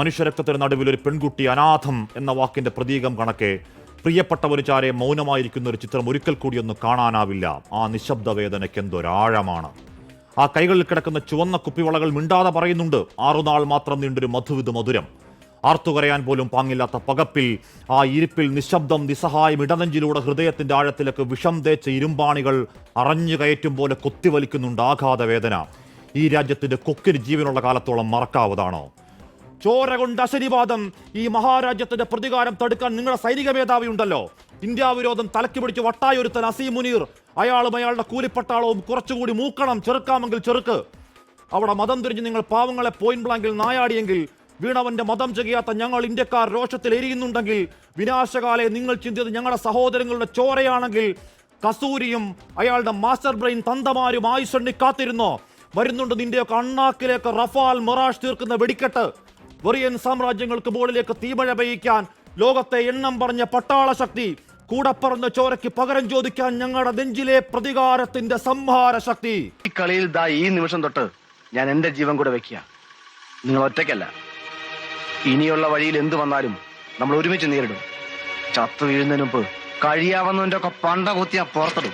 മനുഷ്യരക്തത്തിന് നടുവിൽ ഒരു പെൺകുട്ടി അനാഥം എന്ന വാക്കിന്റെ പ്രതീകം കണക്കെ പ്രിയപ്പെട്ടവന് ചാരെ മൗനമായിരിക്കുന്ന ഒരു ചിത്രം ഒരിക്കൽ കൂടി ഒന്ന് കാണാനാവില്ല. ആ നിശബ്ദ വേദനയ്ക്ക് എന്തൊരാഴമാണ് ആ കൈകളിൽ കിടക്കുന്ന ചുവന്ന കുപ്പിവളകൾ മിണ്ടാതെ പറയുന്നുണ്ട് ആറുനാൾ മാത്രം നീണ്ടൊരു മധുവിത് മധുരം. ആർത്തുകരയാൻ പോലും പാങ്ങില്ലാത്ത പകപ്പിൽ ആ ഇരിപ്പിൽ നിശബ്ദം നിസ്സഹായം ഇടനെഞ്ചിലൂടെ ഹൃദയത്തിന്റെ ആഴത്തിലേക്ക് വിഷം തേച്ച ഇരുമ്പാണികൾ അറഞ്ഞു കയറ്റും പോലെ കൊത്തിവലിക്കുന്നുണ്ട് ആഘാത വേദന ഈ രാജ്യത്തിന്റെ കൊക്കിന് ജീവനുള്ള കാലത്തോളം മറക്കാവതാണോ? ചോര കൊണ്ട് അശനിവാദം ഈ മഹാരാജ്യത്തിന്റെ പ്രതികാരം തടുക്കാൻ നിങ്ങളുടെ സൈനിക മേധാവി ഉണ്ടല്ലോ. ഇന്ത്യ വിരോധം തലക്ക് പിടിച്ച് വട്ടായൊരുത്തൻ അസീം മുനീർ. അയാളും അയാളുടെ കൂലിപ്പട്ടാളവും കുറച്ചുകൂടി മൂക്കണം ചെറുക്കാമെങ്കിൽ ചെറുക്ക്. അവിടെ മതം തിരിഞ്ഞ് നിങ്ങൾ പാവങ്ങളെ പോയിന്റ് ബ്ലാങ്കിൽ നായാടിയെങ്കിൽ വീണവന്റെ മതം ചെയ്യാത്ത ഞങ്ങൾ ഇന്ത്യക്കാർ രോഷത്തിൽ എരിയുന്നുണ്ടെങ്കിൽ വിനാശകാലെ നിങ്ങൾ ചിന്തിയത് ഞങ്ങളുടെ സഹോദരങ്ങളുടെ ചോരയാണെങ്കിൽ കസൂരിയും അയാളുടെ മാസ്റ്റർ ബ്രെയിൻ തന്തമാരും ആയുഷണ്ണി കാത്തിരുന്നോ? വരുന്നുണ്ട് നിന്റെയൊക്കെ അണ്ണാക്കിലേക്ക് റഫാൽ മൊറാഷ് തീർക്കുന്ന വെടിക്കെട്ട്. വെറിയൻ സാമ്രാജ്യങ്ങൾക്ക് മുകളിലേക്ക് തീമഴ പെയ്യിക്കാൻ ലോകത്തെ എണ്ണം പറഞ്ഞ പട്ടാള ശക്തി കൂടപ്പറന്ന ചോരയ്ക്ക് പകരം ചോദിക്കാൻ ഞങ്ങളുടെ നെഞ്ചിലെ പ്രതികാരത്തിന്റെ സംഹാര ശക്തി. ഈ കളിയിൽ ദാ ഈ നിമിഷം തൊട്ട് ഞാൻ എന്റെ ജീവൻ കൂടെ വെക്കുക. നിങ്ങൾ ഒറ്റയ്ക്കല്ല. ഇനിയുള്ള വഴിയിൽ എന്തു വന്നാലും നമ്മൾ ഒരുമിച്ച് നേരിടും. ചത്തു വീഴുന്നതിന് മുമ്പ് കഴിയാവുന്നതിന്റെ ഒക്കെ പണ്ട കുത്തി ഞാൻ പുറത്തിടും.